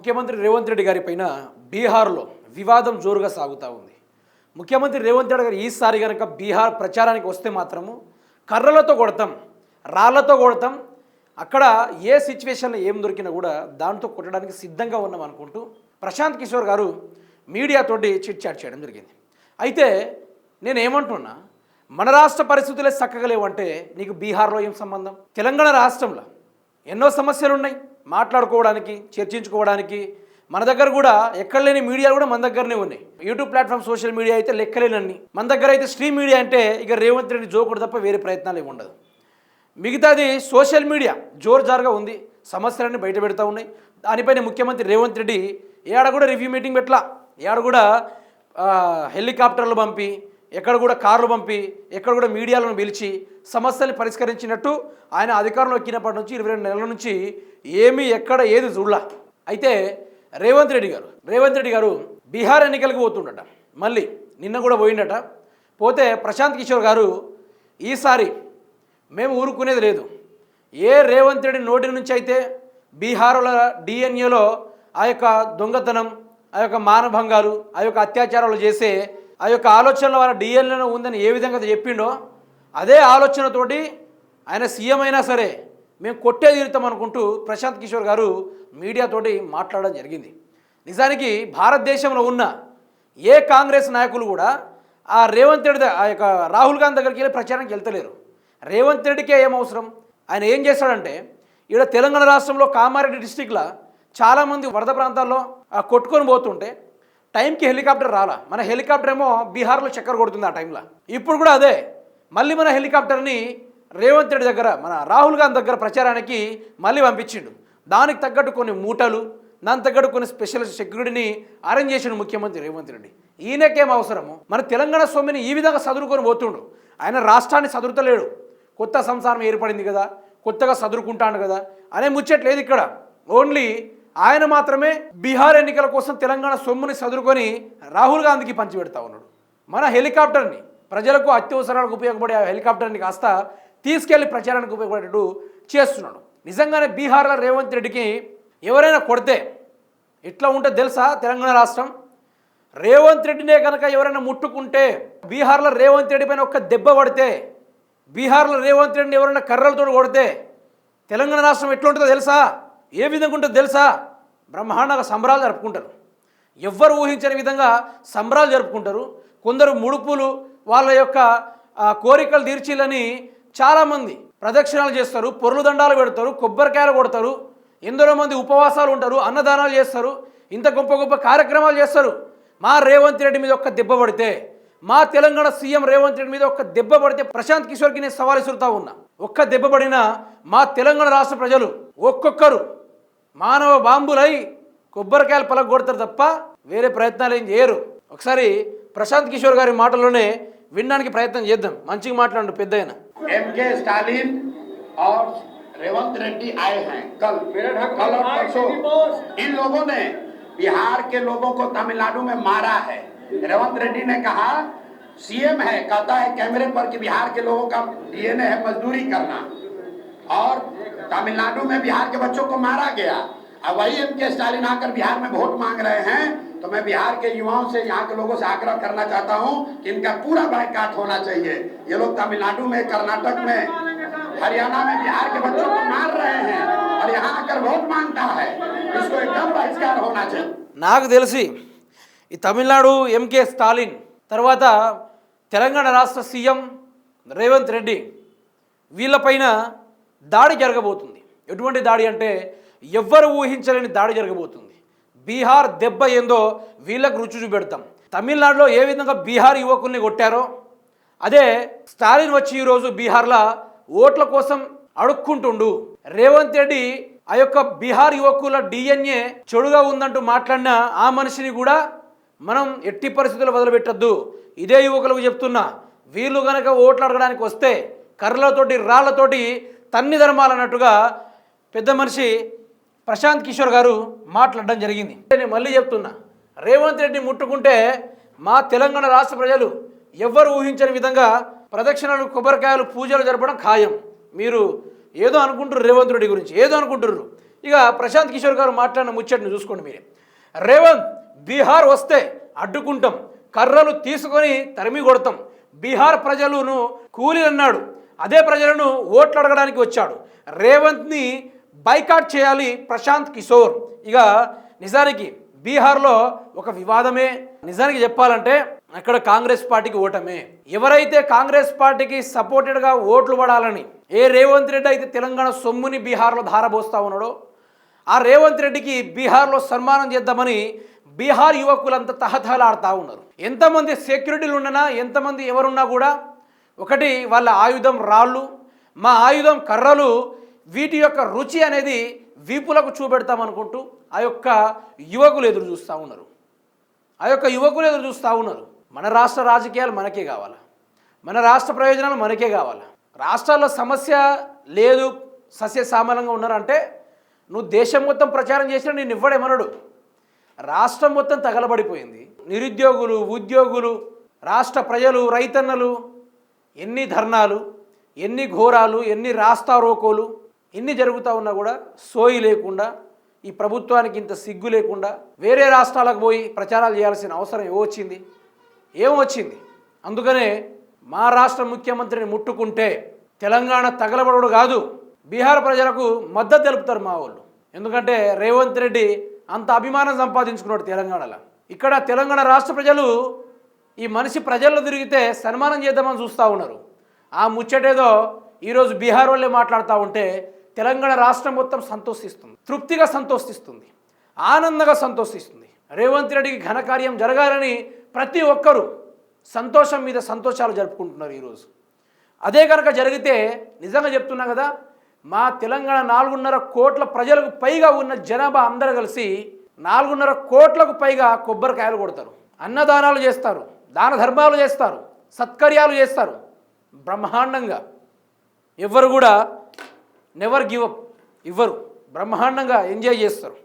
ముఖ్యమంత్రి రేవంత్ రెడ్డి గారి పైన బీహార్లో వివాదం జోరుగా సాగుతూ ఉంది. ముఖ్యమంత్రి రేవంత్ రెడ్డి గారు ఈసారి కనుక బీహార్ ప్రచారానికి వస్తే మాత్రము కర్రలతో కొడతాం రాళ్ళతో కొడతాం అక్కడ ఏ సిచ్యువేషన్లో ఏం దొరికినా కూడా దాంతో కొట్టడానికి సిద్ధంగా ఉన్నాం అనుకుంటూ ప్రశాంత్ కిషోర్ గారు మీడియాతోటి చిట్ చాట్ చేయడం జరిగింది. అయితే నేను ఏమంటున్నా మన రాష్ట్ర పరిస్థితులే చక్కగలేవంటే నీకు బీహార్లో ఏం సంబంధం? తెలంగాణ రాష్ట్రంలో ఎన్నో సమస్యలు ఉన్నాయి మాట్లాడుకోవడానికి చర్చించుకోవడానికి. మన దగ్గర కూడా ఎక్కడ లేని మీడియా కూడా మన దగ్గరనే ఉన్నాయి. యూట్యూబ్ ప్లాట్ఫామ్ సోషల్ మీడియా అయితే లెక్కలేనన్ని. మన దగ్గర అయితే స్ట్రీమ్ మీడియా అంటే ఇక రేవంత్ రెడ్డి జోకుడు తప్ప వేరే ప్రయత్నాలు ఏమి ఉండదు. మిగతాది సోషల్ మీడియా జోరు జారుగా ఉంది. సమస్యలన్నీ బయట పెడతా ఉన్నాయి. దానిపైన ముఖ్యమంత్రి రేవంత్ రెడ్డి ఏడ కూడా రివ్యూ మీటింగ్ పెట్టలా. ఏడ కూడా హెలికాప్టర్లు పంపి ఎక్కడ కూడా కార్లు పంపి ఎక్కడ కూడా మీడియాలను పిలిచి సమస్యల్ని పరిష్కరించినట్టు ఆయన అధికారంలో ఎక్కినప్పటి నుంచి ఇరవై రెండు నెలల నుంచి ఏమీ ఎక్కడ ఏది చూడలా. అయితే రేవంత్ రెడ్డి గారు రేవంత్ రెడ్డి గారు బీహార్ ఎన్నికలకు పోతుండట. మళ్ళీ నిన్న కూడా పోయిండట. పోతే ప్రశాంత్ కిషోర్ గారు ఈసారి మేము ఊరుకునేది లేదు. ఏ రేవంత్ రెడ్డి నోటి నుంచి అయితే బీహార్ల డిఎన్ఏలో ఆ యొక్క దొంగతనం ఆ యొక్క మానభంగాలు ఆ యొక్క అత్యాచారాలు చేసే ఆ యొక్క ఆలోచనల వారి డిఎన్ఏలో ఉందని ఏ విధంగా చెప్పిండో అదే ఆలోచనతోటి ఆయన సీఎం అయినా సరే మేము కొట్టే తీరుతాం అనుకుంటూ ప్రశాంత్ కిషోర్ గారు మీడియాతోటి మాట్లాడడం జరిగింది. నిజానికి భారతదేశంలో ఉన్న ఏ కాంగ్రెస్ నాయకులు కూడా ఆ రేవంత్ రెడ్డి ఆ యొక్క రాహుల్ గాంధీ దగ్గరికి వెళ్ళి ప్రచారానికి వెళ్తలేరు. రేవంత్ రెడ్డికే ఏమవసరం ఆయన ఏం చేస్తాడంటే ఇక్కడ తెలంగాణ రాష్ట్రంలో కామారెడ్డి డిస్టిక్లో చాలామంది వరద ప్రాంతాల్లో ఆ కొట్టుకొని పోతుంటే టైంకి హెలికాప్టర్ రాలా. మన హెలికాప్టర్ ఏమో బీహార్లో చక్కెర కొడుతుంది ఆ టైంలో. ఇప్పుడు కూడా అదే. మళ్ళీ మన హెలికాప్టర్ని రేవంత్ రెడ్డి దగ్గర మన రాహుల్ గాంధీ దగ్గర ప్రచారానికి మళ్ళీ పంపించిండు. దానికి తగ్గట్టు కొన్ని మూటలు దానికి తగ్గట్టు కొన్ని స్పెషల్ సెక్యూరిటీని అరేంజ్ చేసిండు ముఖ్యమంత్రి రేవంత్ రెడ్డి. ఈయనకేం అవసరము? మన తెలంగాణ స్వామిని ఈ విధంగా చదువుకొని పోతుండు. ఆయన రాష్ట్రాన్ని చదువుతలేడు కొత్త సంసారం ఏర్పడింది కదా కొత్తగా చదువుకుంటాడు కదా అనే ముచ్చట్లేదు ఇక్కడ ఓన్లీ ఆయన మాత్రమే బీహార్ ఎన్నికల కోసం తెలంగాణ సొమ్ముని చదువుకొని రాహుల్ గాంధీకి పంచిపెడతా ఉన్నాడు. మన హెలికాప్టర్ని ప్రజలకు అత్యవసరాలకు ఉపయోగపడే ఆ హెలికాప్టర్ని కాస్త తీసుకెళ్ళి ప్రచారానికి ఉపయోగపడేటట్టు చేస్తున్నాడు. నిజంగానే బీహార్లో రేవంత్ రెడ్డికి ఎవరైనా కొడితే ఎట్లా ఉంటే తెలుసా తెలంగాణ రాష్ట్రం? రేవంత్ రెడ్డినే కనుక ఎవరైనా ముట్టుకుంటే బీహార్లో రేవంత్ రెడ్డి పైన ఒక్క దెబ్బ పడితే బీహార్లో రేవంత్ రెడ్డిని ఎవరైనా కర్రలతో కొడితే తెలంగాణ రాష్ట్రం ఎట్లుంటుందో తెలుసా? ఏ విధంగా ఉంటుందో తెలుసా? బ్రహ్మాండంగా సంబరాలు జరుపుకుంటారు. ఎవ్వరు ఊహించని విధంగా సంబరాలు జరుపుకుంటారు. కొందరు ముడుపులు వాళ్ళ యొక్క కోరికలు తీర్చిలని చాలామంది ప్రదక్షిణాలు చేస్తారు. పొర్లు దండాలు పెడతారు కొబ్బరికాయలు కొడతారు ఎందరో మంది ఉపవాసాలు ఉంటారు అన్నదానాలు చేస్తారు ఇంత గొప్ప గొప్ప కార్యక్రమాలు చేస్తారు. మా రేవంత్ రెడ్డి మీద ఒక్క దెబ్బ పడితే మా తెలంగాణ సీఎం రేవంత్ రెడ్డి మీద ఒక్క దెబ్బ పడితే ప్రశాంత్ కిషోర్కి నేను సవాల్ ఇసురుతా ఉన్నా. ఒక్క దెబ్బ పడినా మా తెలంగాణ రాష్ట్ర ప్రజలు ఒక్కొక్కరు మానవ బాంబులై కొబ్బరికాయలు పలగొడతారు తప్ప వేరే ప్రయత్నాలు ఏం చేయరు ఒకసారి ప్రశాంత్ కిషోర్ గారి మాటల్లోనే వినడానికి ప్రయత్నం చేద్దాం మంచిగా మాట్లాడు పెద్ద ఆయన एम के स्टालिन और रेवंत रेड्डी आए हैं कल कल और परसों इन लोगों ने बिहार के लोगों को तमिलनाडु में मारा है रेवंत रेड्डी ने कहा सीएम है कहता है कैमरे पर कि बिहार के लोगों का डीएनए है मजदूरी करना और तमिलनाडु में बिहार के बच्चों को मारा गया अब वही एम के स्टालिन आकर बिहार में वोट मांग रहे हैं तो मैं बिहार के युवाओं से यहाँ के लोगों से आग्रह करना चाहता हूँ कि इनका पूरा बाइकाट होना चाहिए ये लोग तमिलनाडु में कर्नाटक में हरियाणा में बिहार के बच्चों को मार रहे हैं और यहाँ आकर वोट मांगता है इसको एकदम बहिष्कार होना चाहिए నాకు తెలిసి ఈ తమిళనాడు ఎంకే స్టాలిన్ తర్వాత తెలంగాణ రాష్ట్ర సీఎం రేవంత్ రెడ్డి వీళ్ళపైన దాడి జరగబోతుంది. ఎటువంటి దాడి అంటే ఎవ్వరు ఊహించలేని దాడి జరగబోతుంది. బీహార్ దెబ్బ ఏందో వీళ్ళకు రుచి చూపెడతాం. తమిళనాడులో ఏ విధంగా బీహార్ యువకుల్ని కొట్టారో అదే స్టాలిన్ వచ్చి ఈరోజు బీహార్లో ఓట్ల కోసం అడుక్కుంటుండు. రేవంత్ రెడ్డి ఆ యొక్క బీహార్ యువకుల డిఎన్ఏ చెడుగా ఉందంటూ మాట్లాడిన ఆ మనిషిని కూడా మనం ఎట్టి పరిస్థితుల్లో వదిలిపెట్టద్దు. ఇదే యువకులకు చెప్తున్నా. వీళ్ళు కనుక ఓట్లు అడగడానికి వస్తే కర్రలతోటి రాళ్ళతోటి తన్ని ధర్మాలన్నట్టుగా పెద్ద మనిషి ప్రశాంత్ కిషోర్ గారు మాట్లాడడం జరిగింది. నేను మళ్ళీ చెప్తున్నా రేవంత్ రెడ్డి ముట్టుకుంటే మా తెలంగాణ రాష్ట్ర ప్రజలు ఎవ్వరు ఊహించని విధంగా ప్రదక్షిణలు కొబ్బరికాయలు పూజలు జరపడం ఖాయం. మీరు ఏదో అనుకుంటారు రేవంత్ రెడ్డి గురించి ఏదో అనుకుంటున్నారు. ఇక ప్రశాంత్ కిషోర్ గారు మాట్లాడిన ముచ్చట్ని చూసుకోండి మీరే. రేవంత్ బీహార్ వస్తే అడ్డుకుంటాం కర్రలు తీసుకొని తరిమి కొడతాం. బీహార్ ప్రజలను కూలి అన్నాడు. అదే ప్రజలను ఓట్లు అడగడానికి వచ్చాడు. రేవంత్ని బైకాట్ చేయాలి ప్రశాంత్ కిషోర్. ఇక నిజానికి బీహార్లో ఒక వివాదమే. నిజానికి చెప్పాలంటే అక్కడ కాంగ్రెస్ పార్టీకి ఓటమే. ఎవరైతే కాంగ్రెస్ పార్టీకి సపోర్టెడ్గా ఓట్లు పడాలని ఏ రేవంత్ రెడ్డి అయితే తెలంగాణ సొమ్ముని బీహార్లో ధారబోస్తా ఉన్నాడో ఆ రేవంత్ రెడ్డికి బీహార్లో సన్మానం చేద్దామని బీహార్ యువకులంతా తహతహలాడుతూ ఉన్నారు. ఎంతమంది సెక్యూరిటీలు ఉండనా ఎంతమంది ఎవరున్నా కూడా ఒకటి వాళ్ళ ఆయుధం రాళ్ళు. మా ఆయుధం కర్రలు. వీటి యొక్క రుచి అనేది వీపులకు చూపెడతామనుకుంటూ ఆ యొక్క యువకులు ఎదురు చూస్తూ ఉన్నారు. ఆ యొక్క యువకులు ఎదురు చూస్తూ ఉన్నారు. మన రాష్ట్ర రాజకీయాలు మనకే కావాలి? మన రాష్ట్ర ప్రయోజనాలు మనకే కావాలి? రాష్ట్రాల్లో సమస్య లేదు సస్యశ్యామలంగా ఉన్నారంటే నువ్వు దేశం మొత్తం ప్రచారం చేసినా నేను ఇవ్వడేమనడు రాష్ట్రం మొత్తం తగలబడిపోయింది. నిరుద్యోగులు ఉద్యోగులు రాష్ట్ర ప్రజలు రైతన్నలు ఎన్ని ధర్నాలు ఎన్ని ఘోరాలు ఎన్ని రాస్తా రోకోలు ఎన్ని జరుగుతూ ఉన్నా కూడా సోయి లేకుండా ఈ ప్రభుత్వానికి ఇంత సిగ్గు లేకుండా వేరే రాష్ట్రాలకు పోయి ప్రచారాలు చేయాల్సిన అవసరం ఏమొచ్చింది? ఏమొచ్చింది? అందుకనే మా రాష్ట్ర ముఖ్యమంత్రిని ముట్టుకుంటే తెలంగాణ తగలబడడు కాదు బీహార్ ప్రజలకు మద్దతు తెలుపుతారు మా వాళ్ళు. ఎందుకంటే రేవంత్ రెడ్డి అంత అభిమానం సంపాదించుకున్నాడు తెలంగాణలో. ఇక్కడ తెలంగాణ రాష్ట్ర ప్రజలు ఈ మనిషి ప్రజల్లో తిరిగితే సన్మానం చేద్దామని చూస్తూ ఉన్నారు. ఆ ముచ్చటేదో ఈరోజు బీహార్ వాళ్ళే మాట్లాడుతూ ఉంటే తెలంగాణ రాష్ట్రం మొత్తం సంతోషిస్తుంది. తృప్తిగా సంతోషిస్తుంది. ఆనందంగా సంతోషిస్తుంది. రేవంత్ రెడ్డికి ఘనకార్యం జరగాలని ప్రతి ఒక్కరూ సంతోషం మీద సంతోషాలు జరుపుకుంటున్నారు ఈరోజు. అదే కనుక జరిగితే నిజంగా చెప్తున్నా కదా మా తెలంగాణ నాలుగున్నర కోట్ల ప్రజలకు పైగా ఉన్న జనాభా అందరూ కలిసి నాలుగున్నర కోట్లకు పైగా కొబ్బరికాయలు కొడతారు. అన్నదానాలు చేస్తారు. దాన ధర్మాలు చేస్తారు సత్కర్యాలు చేస్తారు బ్రహ్మాండంగా. ఎవ్వరు కూడా నెవర్ గివ్ అప్ ఇవ్వరు. బ్రహ్మాండంగా ఎంజాయ్ చేస్తారు.